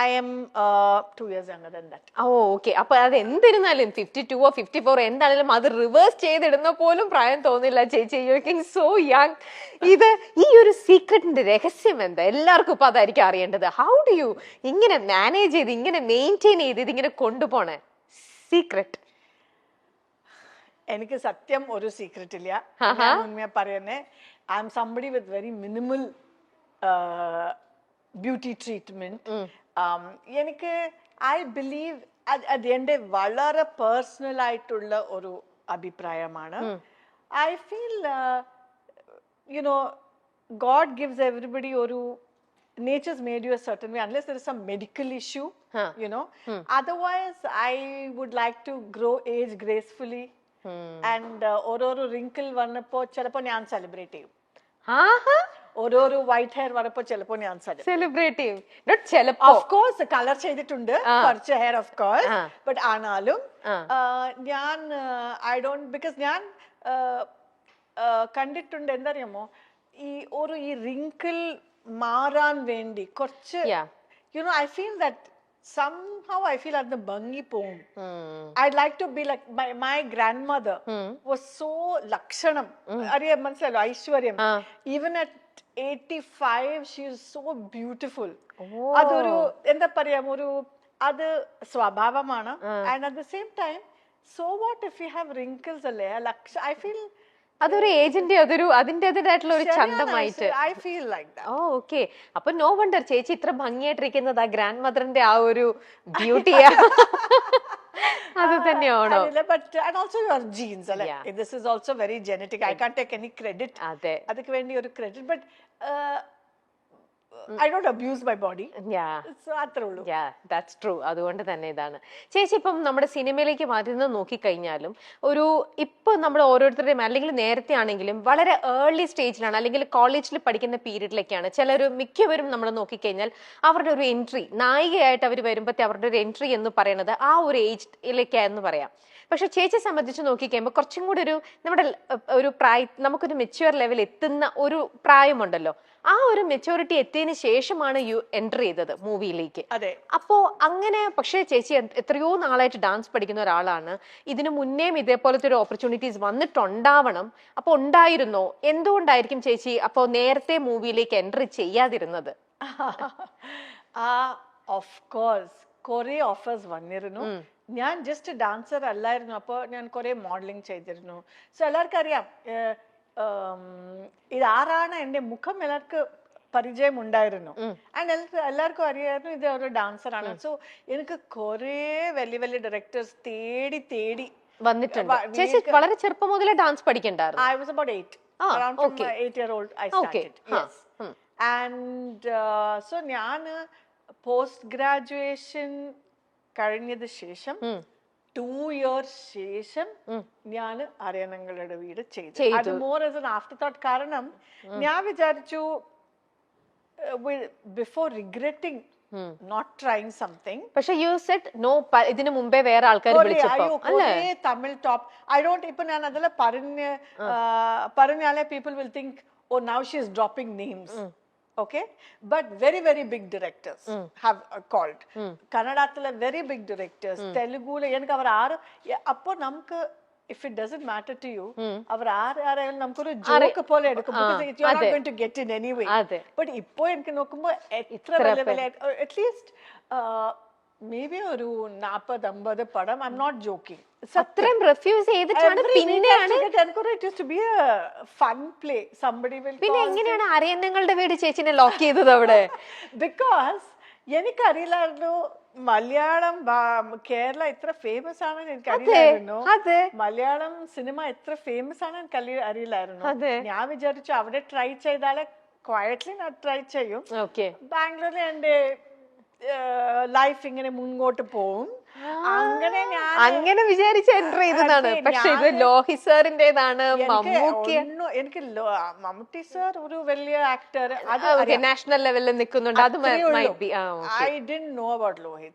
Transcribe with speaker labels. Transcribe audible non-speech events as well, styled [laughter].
Speaker 1: I am two years younger than that.
Speaker 2: Oh okay. അപ്പൊ അത് എന്തിരുന്നാലും ഫിഫ്റ്റി ടൂവോ ഫിഫ്റ്റി ഫോർ എന്താണെങ്കിലും അത് റിവേഴ്സ് ചെയ്തിടുന്ന പോലും പ്രായം തോന്നില്ല ചേച്ചി. യു സോ യങ് ഇത് ഈ ഒരു സീക്രട്ടിന്റെ രഹസ്യം എന്താ? എല്ലാവർക്കും ഇപ്പൊ അതായിരിക്കും അറിയേണ്ടത്. ഹൗ ഡു യു ഇങ്ങനെ മാനേജ് ചെയ്ത് ഇങ്ങനെ മെയിന്റെയിൻ ചെയ്ത് ഇതിങ്ങനെ കൊണ്ടുപോണേ? സീക്രട്ട്
Speaker 1: എനിക്ക് സത്യം ഒരു സീക്രട്ട് ഇല്ല. ഞാൻ ഉണ്മയെ പറയുന്നേ I am somebody with very minimal beauty treatment എനിക്ക് ഐ ബിലീവ് അത് എൻ്റെ വളരെ പേഴ്സണൽ ആയിട്ടുള്ള ഒരു അഭിപ്രായമാണ് I feel you know God gives everybody ഒരു nature's made you a certain way unless there is some medical issue
Speaker 2: Huh.
Speaker 1: you know otherwise i would like to grow age gracefully and uh, ഓരോരോ wrinkle വന്നപ്പോ ചിലപ്പോ ഞാൻ celebrate ചെയ്യും
Speaker 2: ആഹാ
Speaker 1: ഓരോരോ white hair വരപ്പോ ചിലപ്പോ ഞാൻ celebrate
Speaker 2: ചെയ്യും Not ചെലപ്പോ.
Speaker 1: ഓഫ് കോഴ്സ് കളർ ചെയ്തിട്ടുണ്ട്. കുറച്ച് ഹെയർ ഓഫ് കോഴ്സ് ബട്ട് ആണാലും ഞാൻ ഐ ഡോണ്ട് ബിക്കോസ് ഞാൻ കണ്ടിട്ടുണ്ട് എന്തറിയാമോ ഈ ഒരു ഈ റിങ്കിൾ മാറാൻ വേണ്ടി കുറച്ച് you know you know I feel that somehow I feel at the ഭംഗി പോവും.
Speaker 2: ഉം.
Speaker 1: I'd like to be like my, my grandmother was so lakshanam. അറിയാം മനസ്സിലല്ലോ ഐശ്വര്യം. Uh. Even at eighty five she so
Speaker 2: beautiful.
Speaker 1: അതൊരു എന്താ പറയാ ഒരു അത് സ്വഭാവമാണ്. And at the same time so what if you have wrinkles അല്ലേ? ലക്ഷ ഐ ഫീൽ
Speaker 2: അതൊരു ഏജന്റ് അതൊരു അതിന്റെതായിട്ടുള്ള ഒരു ചന്തമായിട്ട്.
Speaker 1: I feel like
Speaker 2: oh okay അപ്പൊ നോ വണ്ടർ ചേച്ചി ഇത്ര ഭംഗിയായിട്ടിരിക്കുന്നത് ആ ഗ്രാൻഡ് മദറിന്റെ ആ ഒരു ബ്യൂട്ടിയാ [laughs]
Speaker 1: and also your genes like, this is also very genetic.
Speaker 2: I
Speaker 1: can't take any credit. credit. But uh, I don't abuse
Speaker 2: my
Speaker 1: body അത്രേ ഉള്ളൂ
Speaker 2: ദാറ്റ്സ് ട്രൂ അതുകൊണ്ട് തന്നെ ഇതാണ്. ചേച്ചി ഇപ്പം നമ്മുടെ സിനിമയിലേക്ക് മാറ്റുന്നത് നോക്കിക്കഴിഞ്ഞാലും ഒരു ഇപ്പൊ നമ്മൾ ഓരോരുത്തരുടെയും അല്ലെങ്കിൽ നേരത്തെ ആണെങ്കിലും വളരെ ഏർലി സ്റ്റേജിലാണ് അല്ലെങ്കിൽ കോളേജിൽ പഠിക്കുന്ന പീരീഡിലേക്കാണ് ചിലർ മിക്കവരും നമ്മൾ നോക്കിക്കഴിഞ്ഞാൽ അവരുടെ ഒരു എൻട്രി നായികയായിട്ട് അവർ വരുമ്പോഴത്തെ അവരുടെ ഒരു എൻട്രി എന്ന് പറയുന്നത് ആ ഒരു ഏജിലേക്കാന്ന് പറയാം. പക്ഷെ ചേച്ചിയെ സംബന്ധിച്ച് നോക്കിക്കഴിയുമ്പോൾ കുറച്ചും കൂടി ഒരു നമ്മുടെ ഒരു പ്രായ നമുക്കൊരു മെച്യൂർ ലെവൽ എത്തുന്ന ഒരു പ്രായമുണ്ടല്ലോ. ആ ഒരു മെച്യൂരിറ്റി എത്തിയതിനു ശേഷമാണ് യു എന്റർ ചെയ്തത് മൂവിയിലേക്ക്
Speaker 1: അതെ.
Speaker 2: അപ്പോ അങ്ങനെ പക്ഷേ ചേച്ചി എത്രയോ നാളായിട്ട് ഡാൻസ് പഠിക്കുന്ന ഒരാളാണ്. ഇതിനു മുന്നേയും ഇതേപോലത്തെ ഒരു ഓപ്പർച്യൂണിറ്റീസ് വന്നിട്ടുണ്ടാവണം. അപ്പോൾ ഉണ്ടായിരുന്നോ? എന്തുകൊണ്ടായിരിക്കും ചേച്ചി അപ്പോൾ നേരത്തെ മൂവിയിലേക്ക് എൻട്രി ചെയ്യാതിരുന്നത്? [laughs]
Speaker 1: ആ ഓഫ് കോഴ്സ് കുറെ ഓഫേഴ്സ് വന്നിരുന്നു. ഞാൻ ജസ്റ്റ് ഡാൻസർ അല്ലായിരുന്നു. അപ്പോൾ ഞാൻ കുറേ മോഡലിംഗ് ചെയ്തിരുന്നു. സോ എല്ലാവർക്കും അറിയാം ഇത് ആറാണ് ഇതാരാണ് എന്റെ മുഖം എല്ലാവർക്കും പരിചയം ഉണ്ടായിരുന്നു ആൻഡ് എല്ലാവർക്കും അറിയായിരുന്നു ഇത് ഒരു ഡാൻസർ ആണ്. സോ എനിക്ക് കുറേ വലിയ വലിയ ഡയറക്ടേഴ്സ് തേടി തേടി
Speaker 2: വന്നിട്ടുണ്ട്. ചേച്ചി വളരെ ചെറുപ്പം മുതലേ dance പഠിക്കണ്ടായിരുന്നു.
Speaker 1: I was about eight Around year old I started and so ഞാൻ പോസ്റ്റ് ഗ്രാജുവേഷൻ കഴിഞ്ഞത് ശേഷം ടു ഇയേഴ്സ് ശേഷം ഞാൻ അറിയണങ്ങളുടെ വീട് ചെയ്തു. അത് more as an afterthought കാരണം ഞാൻ വിചാരിച്ചു before regretting not trying something
Speaker 2: പക്ഷെ യു സെറ്റ് നോ ഇതിനു മുമ്പേ വേറെ ആൾക്കാർ
Speaker 1: തമിഴ് ടോപ്പ് ഐ ഡോണ്ട് ഇപ്പൊ ഞാൻ പറഞ്ഞ് പറഞ്ഞാലേ people will think oh now she is dropping names okay but very very big directors have called കന്നഡത്തിലെ very big directors തെലുഗുല എനിക്ക് അവർ ആറ് എ- അപ്പൊ നമുക്ക് if it doesn't matter to you അവർ ആര് ആരായാലും നമുക്കൊരു ജോക്ക് പോലെ എടുക്കും
Speaker 2: അതെ.
Speaker 1: ടു ഗെറ്റ് ഇൻ എനിവേ
Speaker 2: അതെ.
Speaker 1: ബട്ട് ഇപ്പൊ എനിക്ക് നോക്കുമ്പോ എത്ര വലിയ വലിയ അറ്റ്ലീസ്റ്റ് മേ ബി ഒരു നാപ്പത് അമ്പത് പടം. ഐ എം നോട്ട് ജോക്കിംഗ്
Speaker 2: അത്രയും റെഫ്യൂസ് ചെയ്തിട്ടാണ് പിന്നെയാണ് പിന്നെ എങ്ങനെയാണ് വീട് ചേച്ചിനെ ലോക്ക് ചെയ്തത് അവിടെ? [laughs]
Speaker 1: ബിക്കോസ് എനിക്കറിയില്ലായിരുന്നു മലയാളം കേരള ഇത്ര ഫേമസ് ആണെന്ന് എനിക്ക് അറിയില്ലായിരുന്നു മലയാളം സിനിമ എത്ര ഫേമസ് ആണെന്ന് എനിക്ക് അറി- അറിയില്ലായിരുന്നു. ഞാൻ വിചാരിച്ചു അവിടെ ട്രൈ ചെയ്താലേ ക്വയറ്റ്ലി ട്രൈ ചെയ്യും. ബാംഗ്ലൂരിൽ എന്റെ ലൈഫ് ഇങ്ങനെ മുൻപോട്ട് പോവും. അങ്ങനെ ഞാൻ
Speaker 2: അങ്ങനെ വിചാരിച്ച് എന്റർ ചെയ്തതാണ്. പക്ഷെ ഇത് ലോഹി സാറിന്റേതാണ്
Speaker 1: എനിക്ക്
Speaker 2: മമ്മൂക്കി.
Speaker 1: ഒന്നും- എനിക്ക് മമ്മൂട്ടി സാർ ഒരു വലിയ ആക്ടർ അത്
Speaker 2: നാഷണൽ ലെവലിൽ നിൽക്കുന്നുണ്ട്. അത്
Speaker 1: I didn't know about Lohith